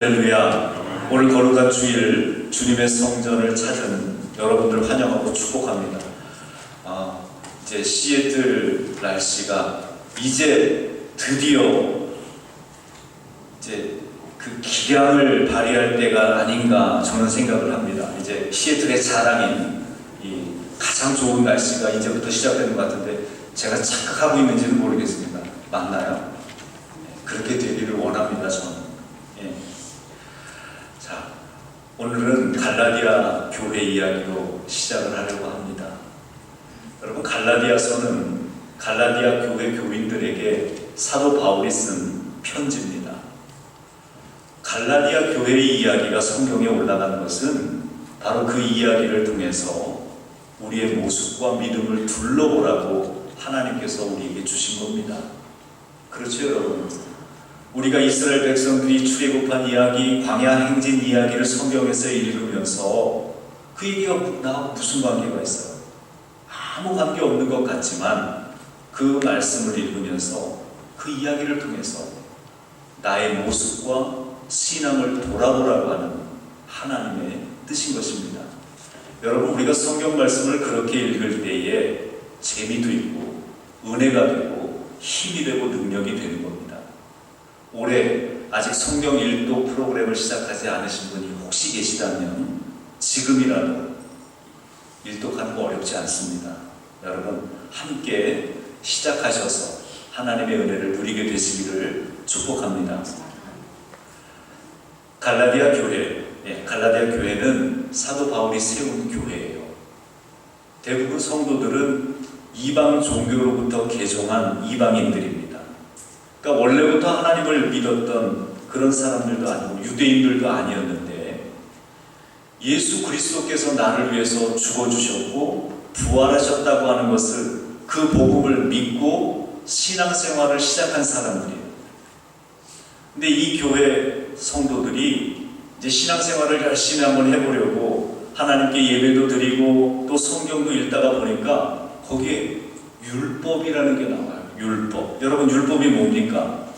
할렐루야. 오늘 거룩한 주일 주님의 성전을 찾은 여러분들 환영하고 축복합니다. 아, 이제 시애틀 날씨가 이제 드디어 이제 그 기량을 발휘할 때가 아닌가 저는 생각을 합니다. 이제 시애틀의 자랑인 이 가장 좋은 날씨가 이제부터 시작되는 것 같은데 제가 착각하고 있는지는 모르겠습니다. 맞나요? 네, 그렇게 되기를 원합니다. 저는. 예. 자, 오늘은 갈라디아 교회 이야기로 시작을 하려고 합니다. 여러분, 갈라디아서는 갈라디아 교회 교인들에게 사도 바울이 쓴 편지입니다. 갈라디아 교회의 이야기가 성경에 올라가는 것은 바로 그 이야기를 통해서 우리의 모습과 믿음을 둘러보라고 하나님께서 우리에게 주신 겁니다. 그렇죠, 여러분? 우리가 이스라엘 백성들이 출애굽한 이야기, 광야 행진 이야기를 성경에서 읽으면서 그 얘기가 나하고 무슨 관계가 있어요? 아무 관계 없는 것 같지만 그 말씀을 읽으면서 그 이야기를 통해서 나의 모습과 신앙을 돌아보라고 하는 하나님의 뜻인 것입니다. 여러분, 우리가 성경 말씀을 그렇게 읽을 때에 재미도 있고, 은혜가 되고, 힘이 되고, 능력이 되는 겁니다. 올해 아직 성경 일도 프로그램을 시작하지 않으신 분이 혹시 계시다면 지금이라도 일독하는 거 어렵지 않습니다. 여러분 함께 시작하셔서 하나님의 은혜를 누리게 되시기를 축복합니다. 갈라디아 교회, 예, 갈라디아 교회는 사도 바울이 세운 교회예요. 대부분 성도들은 이방 종교로부터 개종한 이방인들입니다. 그러니까 원래부터 하나님을 믿었던 그런 사람들도 아니고 유대인들도 아니었는데 예수 그리스도께서 나를 위해서 죽어 주셨고 부활하셨다고 하는 것을 그 복음을 믿고 신앙생활을 시작한 사람들이에요. 근데 이 교회 성도들이 이제 신앙생활을 열심히 한번 해보려고 하나님께 예배도 드리고 또 성경도 읽다가 보니까 거기에 율법이라는 게 나와요. 율법. 여러분 율법이 뭡니까?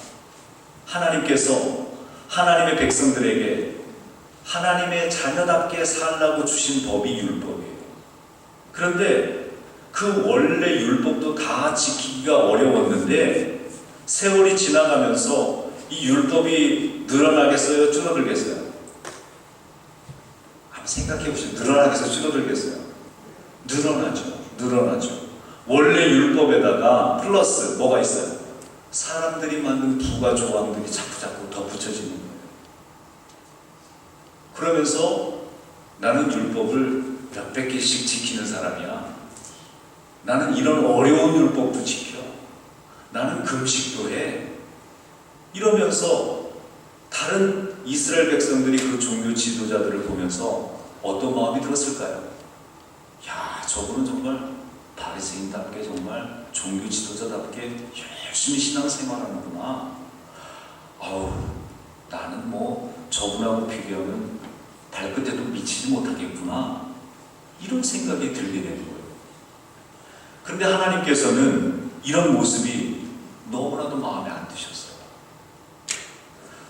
하나님께서 하나님의 백성들에게 하나님의 자녀답게 살라고 주신 법이 율법이에요. 그런데 그 원래 율법도 다 지키기가 어려웠는데 세월이 지나가면서 이 율법이 늘어나겠어요? 줄어들겠어요? 한번 생각해 보시면 늘어나겠어요? 줄어들겠어요? 늘어나죠. 늘어나죠. 원래 율법에다가 플러스 뭐가 있어요? 사람들이 만든 부가 조항들이 자꾸 자꾸 더 붙여지는 거예요. 그러면서 나는 율법을 몇백 개씩 지키는 사람이야. 나는 이런 어려운 율법도 지켜. 나는 금식도 해. 이러면서 다른 이스라엘 백성들이 그 종교 지도자들을 보면서 어떤 마음이 들었을까요? 야, 저분은 정말 바리새인답게 정말 종교 지도자답게 열심히 신앙생활하는구나. 아우 나는 뭐 저분하고 비교하면 발끝에도 미치지 못하겠구나. 이런 생각이 들게 되는 거예요. 그런데 하나님께서는 이런 모습이 너무나도 마음에 안 드셨어요.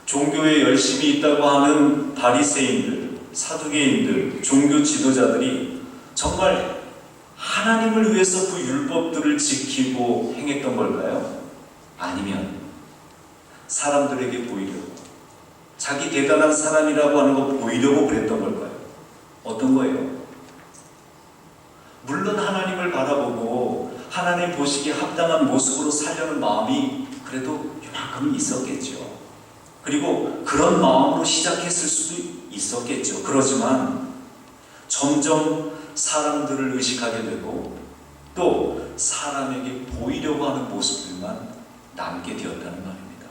종교에 열심히 있다고 하는 바리새인들, 사두개인들, 종교 지도자들이 정말 하나님을 위해서 그 율법들을 지키고 행했던 걸까요? 아니면 사람들에게 보이려고 자기 대단한 사람이라고 하는 거 보이려고 그랬던 걸까요? 어떤 거예요? 물론 하나님을 바라보고 하나님 보시기에 합당한 모습으로 살려는 마음이 그래도 이만큼은 있었겠죠. 그리고 그런 마음으로 시작했을 수도 있었겠죠. 그러지만 점점 사람들을 의식하게 되고 또 사람에게 보이려고 하는 모습들만 남게 되었다는 말입니다.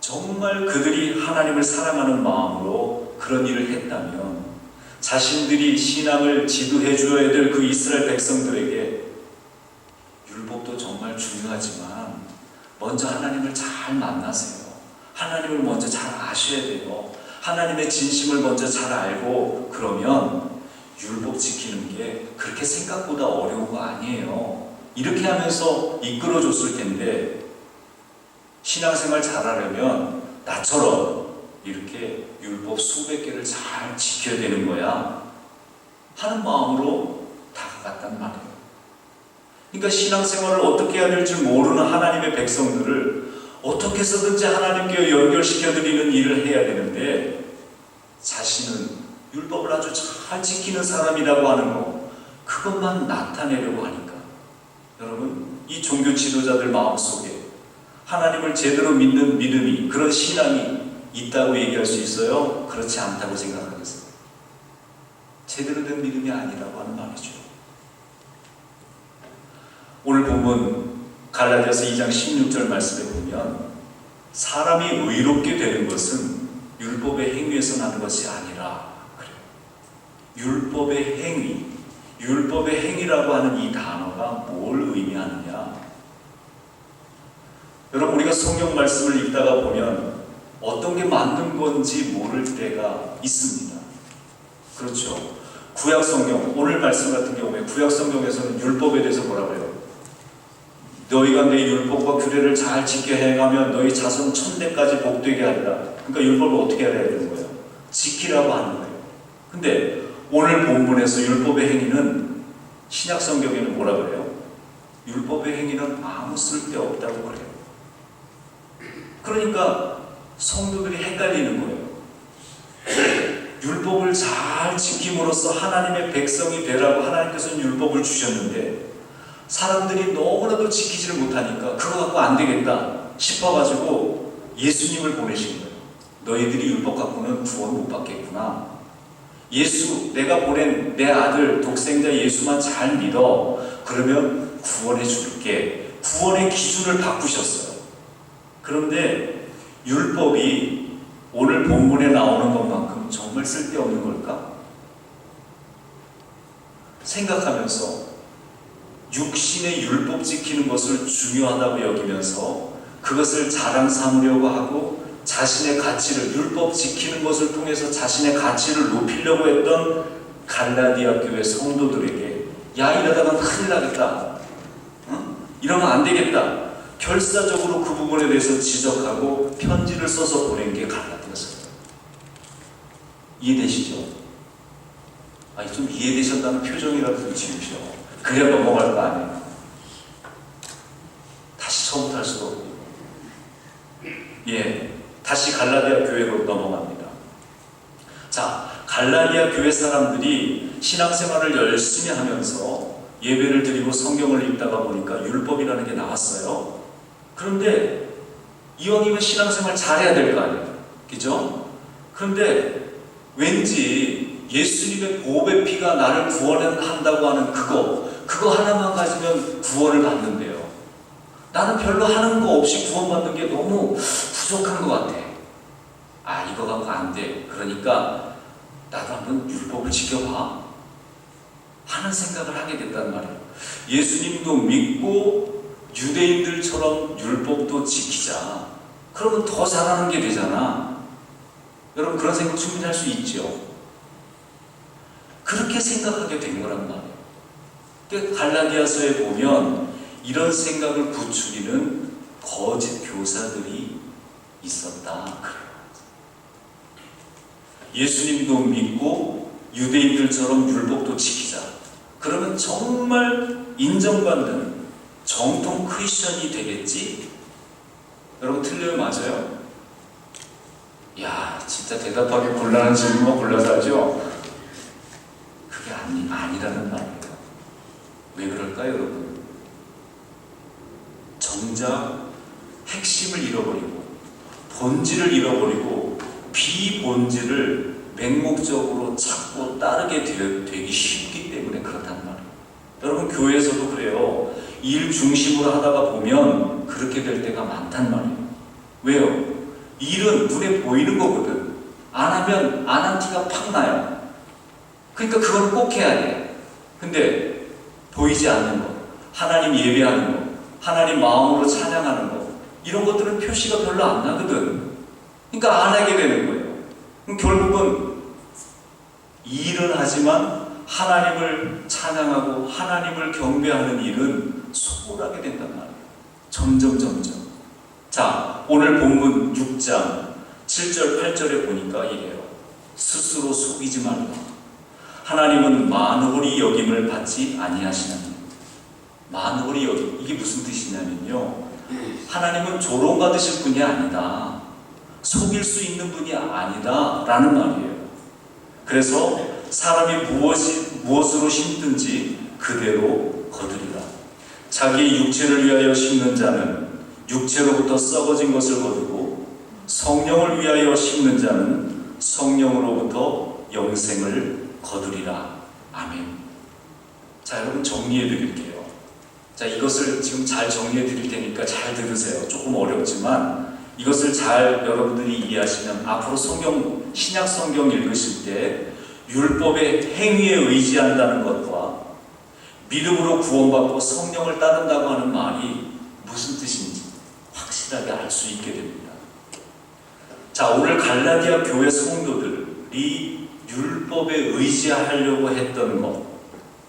정말 그들이 하나님을 사랑하는 마음으로 그런 일을 했다면 자신들이 신앙을 지도해 주어야 될 그 이스라엘 백성들에게 율법도 정말 중요하지만 먼저 하나님을 잘 만나세요. 하나님을 먼저 잘 아셔야 돼요. 하나님의 진심을 먼저 잘 알고 그러면 율법 지키는 게 그렇게 생각보다 어려운 거 아니에요. 이렇게 하면서 이끌어 줬을 텐데 신앙생활 잘하려면 나처럼 이렇게 율법 수백 개를 잘 지켜야 되는 거야 하는 마음으로 다가갔단 말이에요. 그러니까 신앙생활을 어떻게 해야 될지 모르는 하나님의 백성들을 어떻게 해서든지 하나님께 연결시켜 드리는 일을 해야 되는데 자신은 율법을 아주 잘 지키는 사람이라고 하는 거 그것만 나타내려고 하니까 여러분 이 종교 지도자들 마음속에 하나님을 제대로 믿는 믿음이 그런 신앙이 있다고 얘기할 수 있어요? 그렇지 않다고 생각하겠어요. 제대로 된 믿음이 아니라고 하는 말이죠. 오늘 본문 갈라디아서 2장 16절 말씀에 보면 사람이 의롭게 되는 것은 율법의 행위에서 나는 것이 아니라. 율법의 행위, 율법의 행위라고 하는 이 단어가 뭘 의미하느냐? 여러분 우리가 성경 말씀을 읽다가 보면 어떤 게 맞는 건지 모를 때가 있습니다. 그렇죠. 구약 성경 오늘 말씀 같은 경우에 구약 성경에서는 율법에 대해서 뭐라고 해요? 너희가 내 율법과 규례를 잘 지켜 행하면 너희 자손 천대까지 복되게 하리라. 그러니까 율법을 어떻게 해야 되는 거예요? 지키라고 하는 거예요. 근데 오늘 본문에서 율법의 행위는 신약 성경에는 뭐라 그래요? 율법의 행위는 아무 쓸데 없다고 그래요. 그러니까 성도들이 헷갈리는 거예요. 율법을 잘 지킴으로써 하나님의 백성이 되라고 하나님께서는 율법을 주셨는데 사람들이 너무나도 지키지를 못하니까 그거 갖고 안 되겠다 싶어가지고 예수님을 보내신 거예요. 너희들이 율법 갖고는 구원 못 받겠구나. 예수, 내가 보낸 내 아들 독생자 예수만 잘 믿어. 그러면 구원해 줄게. 구원의 기준을 바꾸셨어요. 그런데 율법이 오늘 본문에 나오는 것만큼 정말 쓸데없는 걸까? 생각하면서 육신의 율법 지키는 것을 중요하다고 여기면서 그것을 자랑 삼으려고 하고 자신의 가치를 율법 지키는 것을 통해서 자신의 가치를 높이려고 했던 갈라디아 교회 성도들에게 야 이러다가 큰일 나겠다. 응? 이러면 안 되겠다. 결사적으로 그 부분에 대해서 지적하고 편지를 써서 보낸 게 갈라디아서예요. 이해되시죠? 아니 좀 이해되셨다는 표정이라도 좀 지으셔 그래야 넘어갈 거 아니에요. 다시 처음부터 할 수가 없고 예 다시 갈라디아 교회로 넘어갑니다. 자, 갈라디아 교회 사람들이 신앙생활을 열심히 하면서 예배를 드리고 성경을 읽다가 보니까 율법이라는 게 나왔어요. 그런데 이왕이면 신앙생활 잘해야 될 거 아니에요. 그죠? 그런데 왠지 예수님의 보배 피가 나를 구원한다고 하는 그거, 그거 하나만 가지면 구원을 받는데요. 나는 별로 하는 거 없이 구원받는 게 너무 부족한 것 같아. 아, 이거 갖고 안 돼. 그러니까 나도 한번 율법을 지켜봐. 하는 생각을 하게 됐단 말이에요. 예수님도 믿고 유대인들처럼 율법도 지키자. 그러면 더 잘하는 게 되잖아. 여러분 그런 생각 충분히 할 수 있죠. 그렇게 생각하게 된 거란 말이에요. 갈라디아서에 보면 이런 생각을 부추기는 거짓 교사들이 있었다. 예수님도 믿고 유대인들처럼 율법도 지키자. 그러면 정말 인정받는 정통 크리스천이 되겠지? 여러분 틀려요? 맞아요? 야, 진짜 대답하기 곤란한 질문만 골라서 하죠? 그게 아니, 아니라는 말이에요. 왜 그럴까요, 여러분? 정작 핵심을 잃어버리고 본질을 잃어버리고 비본질을 맹목적으로 찾고 따르게 되, 되기 쉽기 때문에 그렇단 말이에요. 여러분 교회에서도 그래요. 일 중심으로 하다가 보면 그렇게 될 때가 많단 말이에요. 왜요? 일은 눈에 보이는 거거든. 안 하면 안 한 티가 팍 나요. 그러니까 그걸 꼭 해야 돼. 근데 보이지 않는 거, 하나님 예배하는 거, 하나님 마음으로 찬양하는 거 이런 것들은 표시가 별로 안 나거든. 그러니까 안 하게 되는 거예요. 결국은 일은 하지만 하나님을 찬양하고 하나님을 경배하는 일은 소홀하게 된단 말이에요. 점점 점점. 자, 오늘 본문 6장 7절, 8절에 보니까 이래요. 스스로 속이지 말라. 하나님은 만홀이 여김을 받지 아니하시나니. 만홀이 여김. 이게 무슨 뜻이냐면요. 하나님은 조롱받으실 분이 아니다. 속일 수 있는 분이 아니다. 라는 말이에요. 그래서 사람이 무엇이, 무엇으로 심든지 그대로 거두리라. 자기의 육체를 위하여 심는 자는 육체로부터 썩어진 것을 거두고 성령을 위하여 심는 자는 성령으로부터 영생을 거두리라. 아멘. 자, 여러분 정리해 드릴게요. 자, 이것을 지금 잘 정리해 드릴 테니까 잘 들으세요. 조금 어렵지만 이것을 잘 여러분들이 이해하시면 앞으로 성경, 신약 성경 읽으실 때 율법의 행위에 의지한다는 것과 믿음으로 구원받고 성령을 따른다고 하는 말이 무슨 뜻인지 확실하게 알 수 있게 됩니다. 자, 오늘 갈라디아 교회 성도들이 율법에 의지하려고 했던 것,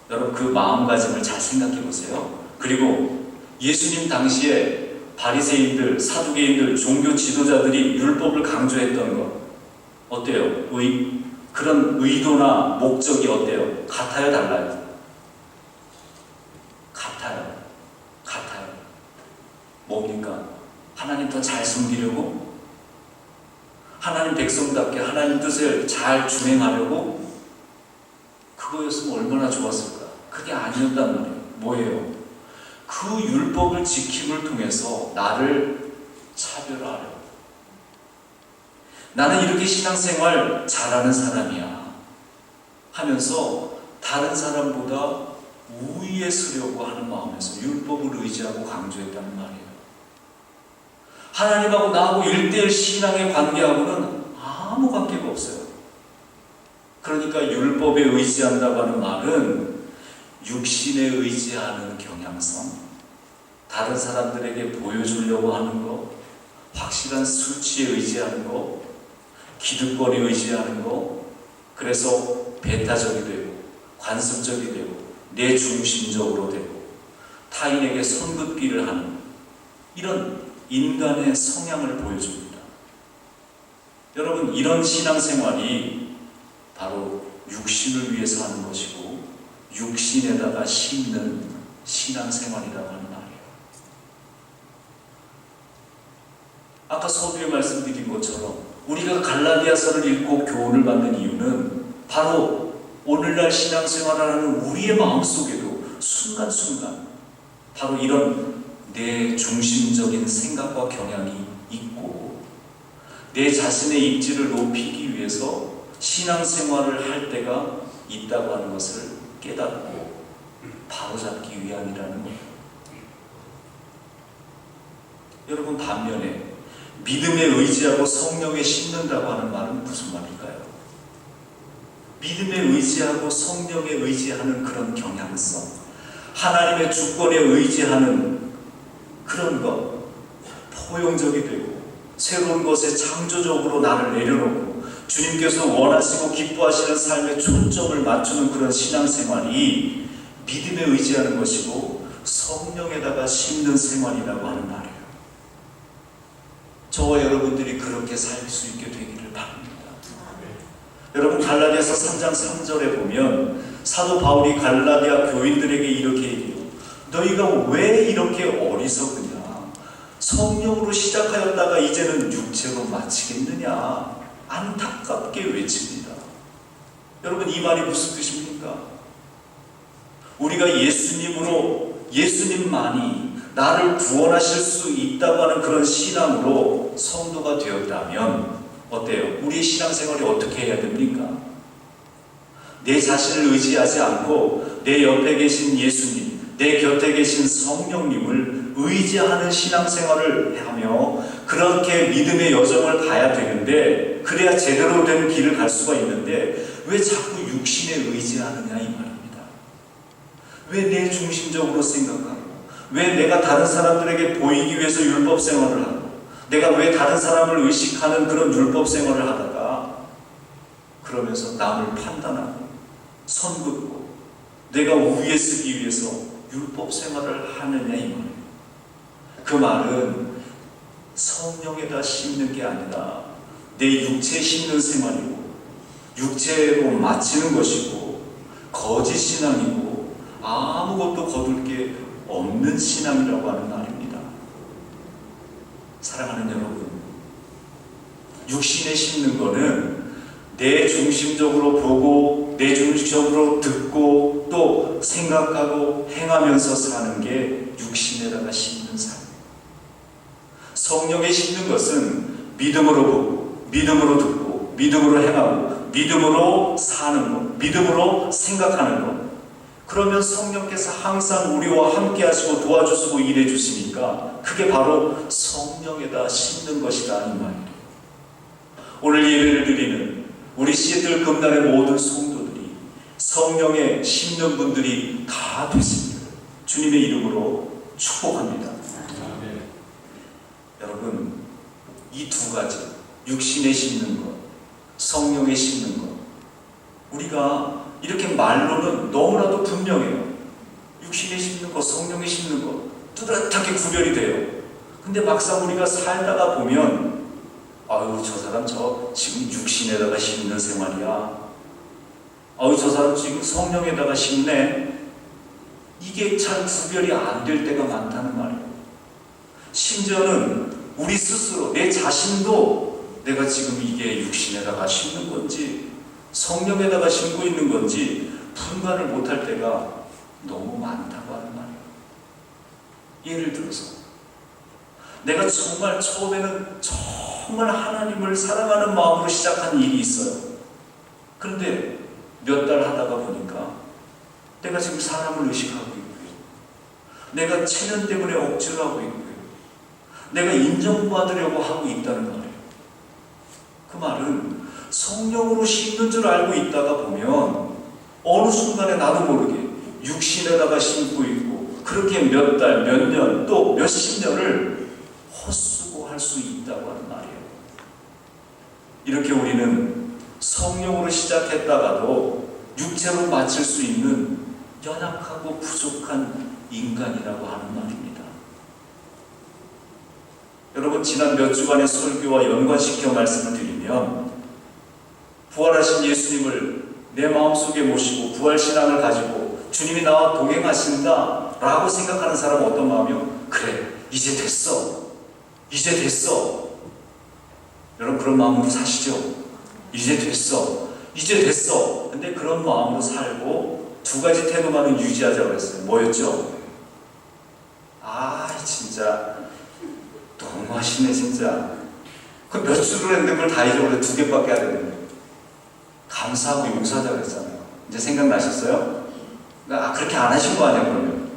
여러분 그 마음가짐을 잘 생각해 보세요. 그리고 예수님 당시에 바리새인들, 사두개인들, 종교 지도자들이 율법을 강조했던 것 어때요? 의, 그런 의도나 목적이 어때요? 같아요, 달라요? 같아요. 같아요. 뭡니까? 하나님 더잘 섬기려고? 하나님 백성답게 하나님 뜻을 잘 준행하려고? 그거였으면 얼마나 좋았을까? 그게 아니었단 말이에요. 뭐예요? 그 율법을 지킴을 통해서 나를 차별화하려고. 나는 이렇게 신앙생활 잘하는 사람이야. 하면서 다른 사람보다 우위에 서려고 하는 마음에서 율법을 의지하고 강조했다는 말이에요. 하나님하고 나하고 일대일 신앙의 관계하고는 아무 관계가 없어요. 그러니까 율법에 의지한다고 하는 말은 육신에 의지하는 경향성, 다른 사람들에게 보여주려고 하는 것, 확실한 수치에 의지하는 것, 기득권에 의지하는 것, 그래서 배타적이 되고, 관습적이 되고, 내 중심적으로 되고, 타인에게 손긋기를 하는 이런 인간의 성향을 보여줍니다. 여러분, 이런 신앙생활이 바로 육신을 위해서 하는 것이고, 육신에다가 심는 신앙생활이라고 하는 말이에요. 아까 서두에 말씀드린 것처럼 우리가 갈라디아서를 읽고 교훈을 받는 이유는 바로 오늘날 신앙생활을 하는 우리의 마음속에도 순간순간 바로 이런 내 중심적인 생각과 경향이 있고 내 자신의 입지를 높이기 위해서 신앙생활을 할 때가 있다고 하는 것을 깨닫고 바로잡기 위함이라는 거예요. 여러분 반면에 믿음에 의지하고 성령에 심는다고 하는 말은 무슨 말일까요? 믿음에 의지하고 성령에 의지하는 그런 경향성, 하나님의 주권에 의지하는 그런 것, 포용적이 되고 새로운 것에 창조적으로 나를 내려놓고 주님께서 원하시고 기뻐하시는 삶에 초점을 맞추는 그런 신앙생활이 믿음에 의지하는 것이고 성령에다가 심는 생활이라고 하는 말이에요. 저와 여러분들이 그렇게 살 수 있게 되기를 바랍니다. 여러분 갈라디아서 3장 3절에 보면 사도 바울이 갈라디아 교인들에게 이렇게 얘기해요. 너희가 왜 이렇게 어리석으냐? 성령으로 시작하였다가 이제는 육체로 마치겠느냐? 안타깝게 외칩니다. 여러분 이 말이 무슨 뜻입니까? 우리가 예수님으로 예수님만이 나를 구원하실 수 있다고 하는 그런 신앙으로 성도가 되었다면 어때요? 우리의 신앙생활이 어떻게 해야 됩니까? 내 자신을 의지하지 않고 내 옆에 계신 예수님, 내 곁에 계신 성령님을 의지하는 신앙생활을 하며 그렇게 믿음의 여정을 가야 되는데 그래야 제대로 된 길을 갈 수가 있는데 왜 자꾸 육신에 의지하느냐 이 말입니다. 왜 내 중심적으로 생각하고 왜 내가 다른 사람들에게 보이기 위해서 율법 생활을 하고 내가 왜 다른 사람을 의식하는 그런 율법 생활을 하다가 그러면서 남을 판단하고 선긋고 내가 우위에 쓰기 위해서 율법 생활을 하느냐 이 말이에요. 그 말은 성령에다 심는 게 아니라 내 육체에 심는 생활이고 육체로 마치는 것이고 거짓 신앙이고 아무것도 거둘 게 없는 신앙이라고 하는 말입니다. 사랑하는 여러분, 육신에 심는 거는 내 중심적으로 보고 내 중심적으로 듣고 또 생각하고 행하면서 사는 게 육신에다가 심는 삶. 성령에 심는 것은 믿음으로 보고 믿음으로 듣고 믿음으로 행하고 믿음으로 사는 것, 믿음으로 생각하는 것. 그러면 성령께서 항상 우리와 함께 하시고 도와주시고 일해 주시니까 그게 바로 성령에다 심는 것이다 이 말이에요. 오늘 예배를 드리는 우리 시애틀 금단의 모든 성도들이 성령에 심는 분들이 다 되십니다. 주님의 이름으로 축복합니다. 여러분, 이 두 가지, 육신에 심는 것, 성령에 심는 것, 우리가 이렇게 말로는 너무나도 분명해요. 육신에 심는 것, 성령에 심는 것, 뚜렷하게 구별이 돼요. 근데 막상 우리가 살다가 보면, 아유, 저 사람 저 지금 육신에다가 심는 생활이야. 아유, 저 사람 지금 성령에다가 심네. 이게 잘 구별이 안 될 때가 많다는 말이에요. 심지어는 우리 스스로, 내 자신도 내가 지금 이게 육신에다가 심는 건지, 성령에다가 심고 있는 건지, 분간을 못할 때가 너무 많다고 하는 말이에요. 예를 들어서, 내가 정말 처음에는 정말 하나님을 사랑하는 마음으로 시작한 일이 있어요. 그런데 몇 달 하다가 보니까 내가 지금 사람을 의식하고 있고요. 내가 체면 때문에 억지를 하고 있고요. 내가 인정받으려고 하고 있다는 말이에요. 그 말은 성령으로 심는 줄 알고 있다가 보면 어느 순간에 나도 모르게 육신에다가 심고 있고 그렇게 몇 달, 몇 년, 또 몇십 년을 헛수고 할 수 있다고 하는 말이에요. 이렇게 우리는 성령으로 시작했다가도 육체로 마칠 수 있는 연약하고 부족한 인간이라고 하는 말입니다. 여러분 지난 몇 주간의 설교와 연관시켜 말씀을 드리면 부활하신 예수님을 내 마음속에 모시고 부활 신앙을 가지고 주님이 나와 동행하신다 라고 생각하는 사람은 어떤 마음이요? 그래 이제 됐어. 이제 됐어. 여러분 그런 마음으로 사시죠? 이제 됐어. 이제 됐어. 근데 그런 마음으로 살고 두 가지 태도만은 유지하자고 했어요. 뭐였죠? 아 진짜. 너무 하시네 진짜. 그 몇 주를 했는데 그걸 다 잊어버려. 두 개밖에 안 했는데 감사하고 용서하자고 했잖아요. 이제 생각나셨어요? 아 그렇게 안 하신 거 아니야 그러면?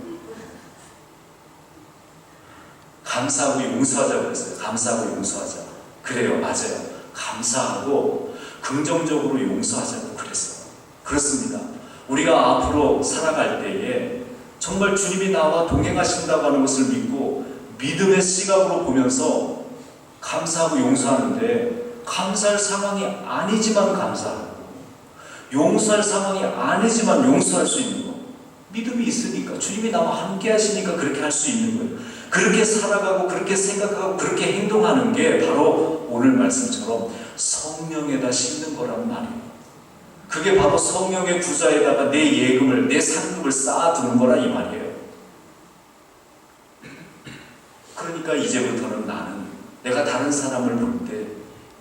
감사하고 용서하자고 했어요. 감사하고 용서하자. 그래요 맞아요. 감사하고 긍정적으로 용서하자고 그랬어요. 그렇습니다. 우리가 앞으로 살아갈 때에 정말 주님이 나와 동행하신다고 하는 것을 믿고 믿음의 시각으로 보면서 감사하고 용서하는데 감사할 상황이 아니지만 감사하고 용서할 상황이 아니지만 용서할 수 있는 거 믿음이 있으니까 주님이 나와 함께 하시니까 그렇게 할 수 있는 거예요 그렇게 살아가고 그렇게 생각하고 그렇게 행동하는 게 바로 오늘 말씀처럼 성령에다 심는 거란 말이에요 그게 바로 성령의 구자에다가 내 예금을 내 상급을 쌓아두는 거라 이 말이에요 그러니까 이제부터는 나는 내가 다른 사람을 볼 때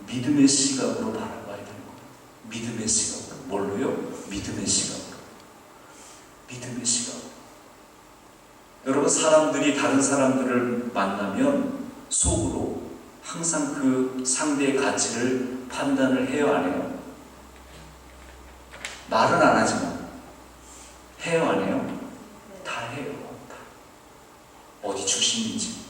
믿음의 시각으로 바라봐야 되는 거예요. 믿음의 시각으로. 뭘로요? 믿음의 시각으로. 믿음의 시각으로. 여러분, 사람들이 다른 사람들을 만나면 속으로 항상 그 상대의 가치를 판단을 해요, 안 해요? 말은 안 하지만. 해요, 안 해요? 다 해요. 다. 어디 출신인지,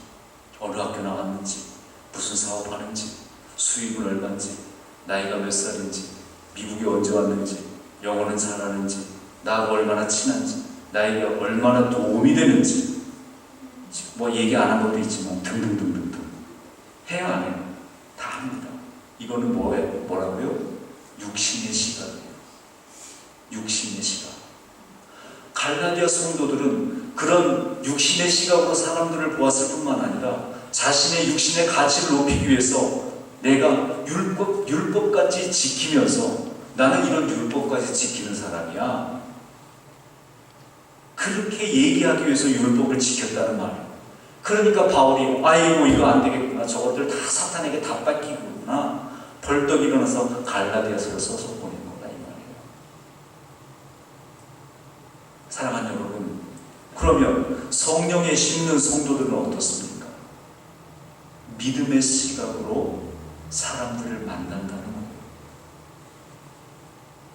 어느 학교 나왔는지, 무슨 사업 하는지, 수입은 얼마인지, 나이가 몇 살인지, 미국에 언제 왔는지, 영어는 잘하는지, 나하고 얼마나 친한지, 나에게 얼마나 도움이 되는지, 뭐 얘기 안 한 것도 있지만 등등등등등 해야 안 해요? 다 합니다. 이거는 뭐예요? 뭐라고요? 육신의 시각이에요. 육신의 시각. 갈라디아 성도들은 그런 육신의 시각으로 사람들을 보았을 뿐만 아니라 자신의 육신의 가치를 높이기 위해서 내가 율법, 율법같이 지키면서 나는 이런 율법까지 지키는 사람이야. 그렇게 얘기하기 위해서 율법을 지켰다는 말이에요. 그러니까 바울이 아이고 이거 안 되겠구나. 저것들 다 사탄에게 다 뺏기구나. 벌떡 일어나서 갈라디아서를 써서 보낸 거다 이 말이에요. 사랑하는 여러분, 그러면 성령에 심는 성도들은 어떻습니까? 믿음의 시각으로 사람들을 만난다는.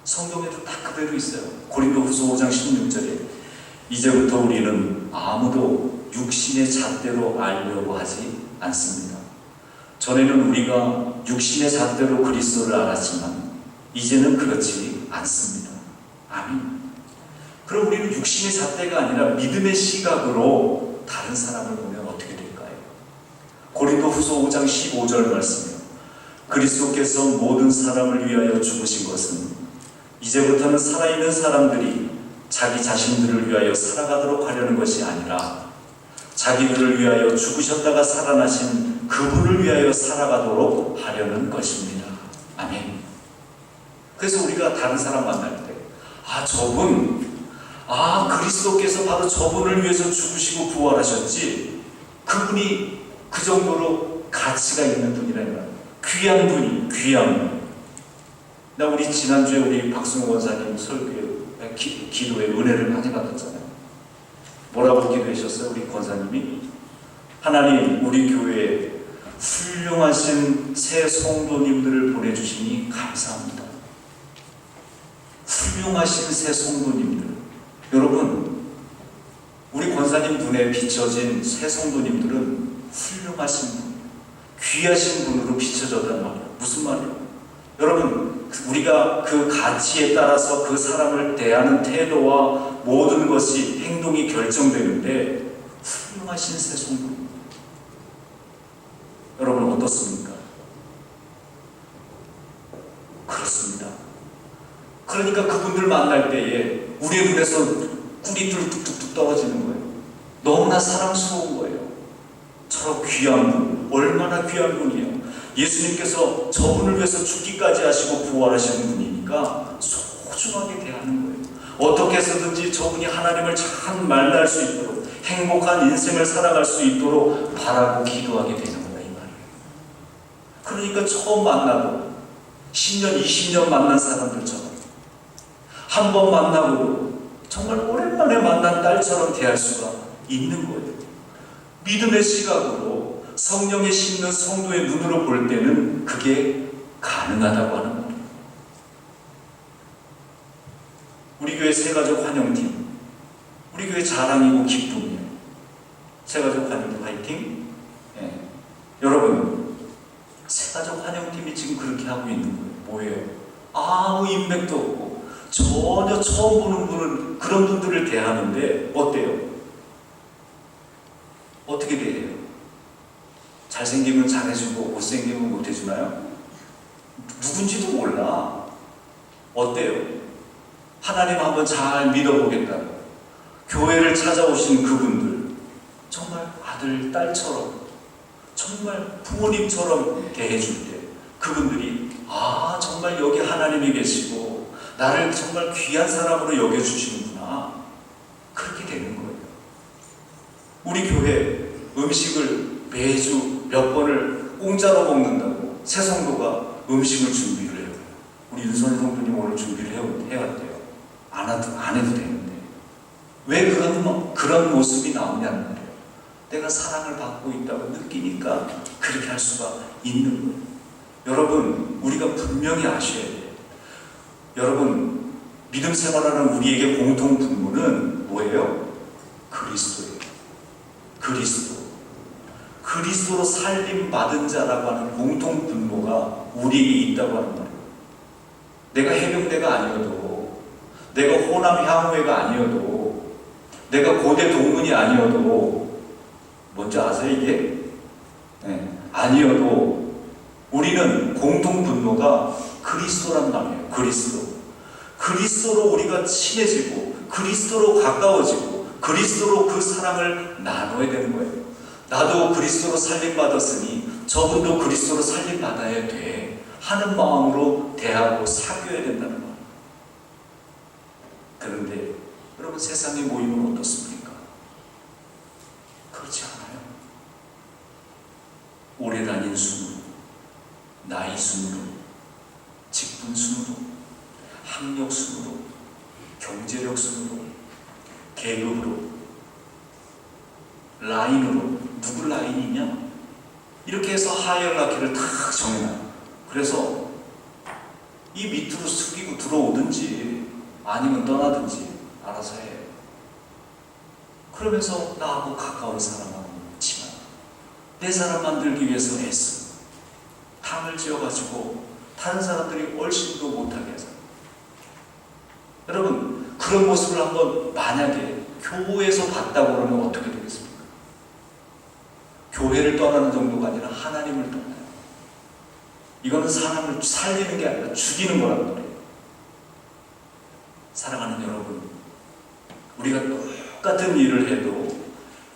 성경에도 딱 그대로 있어요. 고린도후서 5장 16절에 이제부터 우리는 아무도 육신의 잣대로 알려고 하지 않습니다. 전에는 우리가 육신의 잣대로 그리스도를 알았지만 이제는 그렇지 않습니다. 아멘. 그럼 우리는 육신의 잣대가 아니라 믿음의 시각으로 다른 사람을 보면 어떻게 될까요? 고린도 후서 5장 15절 말씀이요. 그리스도께서 모든 사람을 위하여 죽으신 것은 이제부터는 살아있는 사람들이 자기 자신들을 위하여 살아가도록 하려는 것이 아니라 자기들을 위하여 죽으셨다가 살아나신 그분을 위하여 살아가도록 하려는 것입니다. 아멘. 그래서 우리가 다른 사람 만날 때, 아, 저분, 아, 그리스도께서 바로 저분을 위해서 죽으시고 부활하셨지. 그분이 그 정도로 가치가 있는 분이라는. 귀한 분이, 귀한 분. 나 우리 지난주에 우리 박승호 원사님 설교에 기, 기도에 은혜를 많이 받았잖아요. 뭐라고 기도하셨어요? 우리 권사님이 하나님 우리 교회에 훌륭하신 새 성도님들을 보내주시니 감사합니다. 훌륭하신 새 성도님들 여러분 우리 권사님 눈에 비춰진 새 성도님들은 훌륭하신 분, 귀하신 분으로 비춰졌단 말이에요. 무슨 말이에요? 여러분 우리가 그 가치에 따라서 그 사람을 대하는 태도와 모든 것이 행동이 결정되는데 훌륭하신 새 성도 여러분 어떻습니까? 그렇습니다. 그러니까 그분들 만날 때에 우리의 눈에서 꿀이 뚝뚝뚝 떨어지는 거예요. 너무나 사랑스러운 거예요. 저 귀한 분, 얼마나 귀한 분이에요. 예수님께서 저분을 위해서 죽기까지 하시고 부활하시는 분이니까 소중하게 대하는 거예요. 어떻게 해서든지 저분이 하나님을 참 만날 수 있도록 행복한 인생을 살아갈 수 있도록 바라고 기도하게 되는 거다 이 말이에요. 그러니까 처음 만나고 10년, 20년 만난 사람들처럼 한 번 만나고 정말 오랜만에 만난 딸처럼 대할 수가 있는 거예요. 믿음의 시각으로 성령에 심는 성도의 눈으로 볼 때는 그게 가능하다고 하는 거예요. 우리 교회 세가족 환영팀, 우리 교회 자랑이고 기쁨이에요. 세가족 환영팀 화이팅! 예. 여러분, 세가족 환영팀이 지금 그렇게 하고 있는 거예요. 뭐예요? 아무 인맥도 없고 전혀 처음 보는 분은 그런 분들을 대하는데 어때요? 어떻게 대해요? 잘생기면 잘해주고 못생기면 못해주나요? 누군지도 몰라. 어때요? 하나님 한번 잘 믿어보겠다고 교회를 찾아오신 그분들 정말 아들, 딸처럼 정말 부모님처럼 대해줄 때 그분들이 아 정말 여기 하나님이 계시고 나를 정말 귀한 사람으로 여겨주시는구나 그렇게 되는 거예요. 우리 교회 음식을 매주 몇 번을 공짜로 먹는다고 새 성도가 음식을 준비를 해요. 우리 윤선 성도님 오늘 준비를 해- 해왔대요. 안, 해도, 안 해도 되는데. 왜 그런, 모- 그런 모습이 나오냐는 말이에요. 내가 사랑을 받고 있다고 느끼니까 그렇게 할 수가 있는 거예요. 여러분, 우리가 분명히 아셔야 돼요. 여러분, 믿음 생활하는 우리에게 공통 분모는 뭐예요? 그리스도예요. 그리스도. 그리스도로 살림 받은 자라고 하는 공통 분모가 우리에게 있다고 하는 말이에요. 내가 해병대가 아니어도, 내가 호남 향후회가 아니어도, 내가 고대 동문이 아니어도, 뭔지 아세요 이게? 네, 아니어도 우리는 공통 분모가 그리스도란 말이에요. 그리스도. 그리스도로 우리가 친해지고, 그리스도로 가까워지고, 그리스도로 그 사랑을 나눠야 되는 거예요. 나도 그리스도로 살림 받았으니 저분도 그리스도로 살림 받아야 돼 하는 마음으로 대하고 사귀어야 된다는 말. 그런데 여러분 세상의 모임은 어떻습니까? 그렇지 않아요. 오래 다닌 순으로, 나이 순으로, 직분 순으로, 학력 순으로, 경제력 순으로, 계급으로, 라인으로 누구 라인이냐? 이렇게 해서 하이어라키를 다 정해놔요. 그래서 이 밑으로 숙이고 들어오든지 아니면 떠나든지 알아서 해. 그러면서 나하고 가까운 사람하고 친한 내 사람 만들기 위해서 애쓰. 당을 지어가지고 다른 사람들이 얼씬도 못하게 해서. 여러분 그런 모습을 한번 만약에 교회에서 봤다고 그러면 어떻게 되겠습니까? 교회를 떠나는 정도가 아니라 하나님을 떠나요. 이거는 사람을 살리는 게 아니라 죽이는 거란 말이에요. 사랑하는 여러분, 우리가 똑같은 일을 해도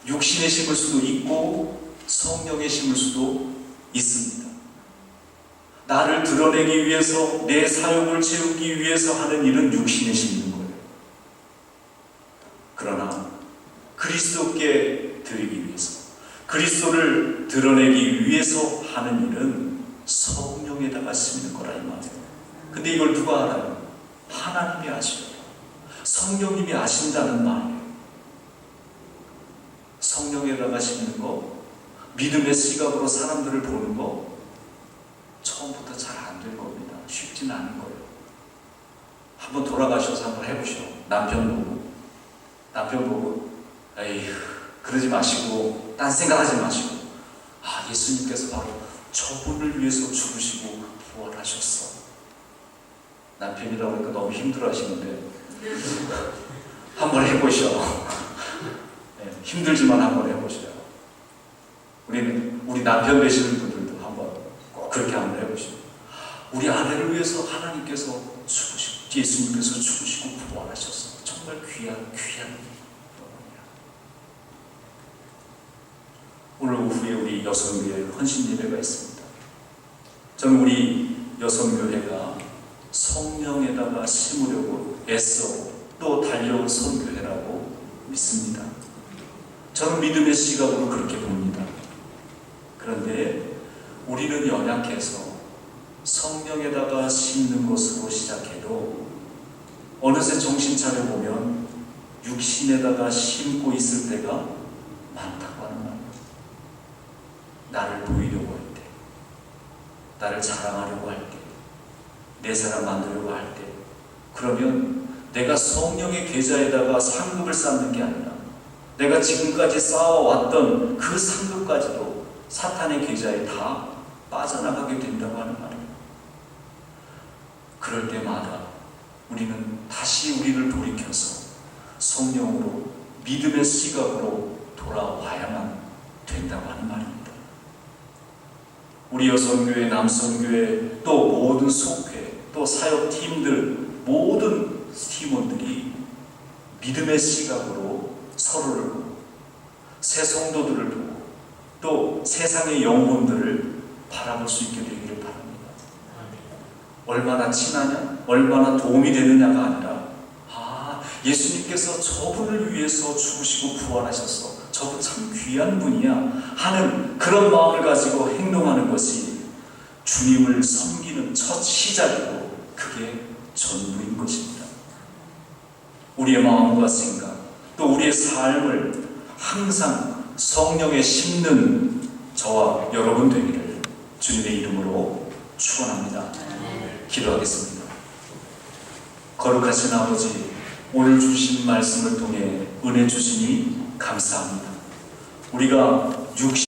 육신의 심을 수도 있고 성령의 심을 수도 있습니다. 나를 드러내기 위해서 내 사욕을 채우기 위해서 하는 일은 육신에 심는 거예요. 그러나 그리스도께 드리기 위해서 그리스도를 드러내기 위해서 하는 일은 성령에다가 심는 거라 이 말이에요. 근데 이걸 누가 알아요? 하나님이 아시죠. 성령님이 아신다는 말이에요. 성령에다가 심는 거, 믿음의 시각으로 사람들을 보는 거, 처음부터 잘 안 될 겁니다. 쉽진 않은 거예요. 한번 돌아가셔서 한번 해보시오. 남편 보고. 남편 보고, 에휴, 그러지 마시고, 딴 생각하지 마시고, 아, 예수님께서 바로 저분을 위해서 죽으시고 부활하셨어. 남편이라고 하니까 너무 힘들어 하시는데, 한번 해보시오. 네, 힘들지만 한번 해보셔요. 우리는, 우리 남편 되시는 분들도 한번 꼭 그렇게 한번 해보시오. 우리 아내를 위해서 하나님께서 죽으시고, 예수님께서 죽으시고 부활하셨어. 정말 귀한, 귀한 일입니다. 오늘 오후에 우리 여성교회 헌신 예배가 있습니다. 저는 우리 여성교회가 성령에다가 심으려고 애써 또 달려온 선교회라고 믿습니다. 저는 믿음의 시각으로 그렇게 봅니다. 그런데 우리는 연약해서 성령에다가 심는 것으로 시작해도 어느새 정신 차려 보면 육신에다가 심고 있을 때가 많다고 하는 말이에요. 나를 보이려고 할 때, 나를 자랑하려고 할 때, 내 사람 만들려고 할 때, 그러면 내가 성령의 계좌에다가 상급을 쌓는 게 아니라 내가 지금까지 쌓아왔던 그 상급까지도 사탄의 계좌에 다 빠져나가게 된다고 하는 말이에요. 그럴 때마다 우리는 다시 우리를 돌이켜서 성령으로 믿음의 시각으로 돌아와야만 된다고 하는 말입니다. 우리 여성교회, 남성교회, 또 모든 속회, 또 사역팀들, 모든 팀원들이 믿음의 시각으로 서로를 보고, 새 성도들을 보고, 또 세상의 영혼들을 바라볼 수 있게 되기를 바랍니다. 얼마나 친하냐, 얼마나 도움이 되느냐가 아니라, 아, 예수님께서 저분을 위해서 죽으시고 부활하셨어. 저분 참 귀한 분이야. 하는 그런 마음을 가지고 행동하는 것이 주님을 섬기는 첫 시작이고, 그게 전부인 것입니다. 우리의 마음과 생각, 또 우리의 삶을 항상 성령에 심는 저와 여러분 되기를 주님의 이름으로 축원합니다. 기도하겠습니다. 거룩하신 아버지, 오늘 주신 말씀을 통해 은혜 주시니 감사합니다. 우리가 육신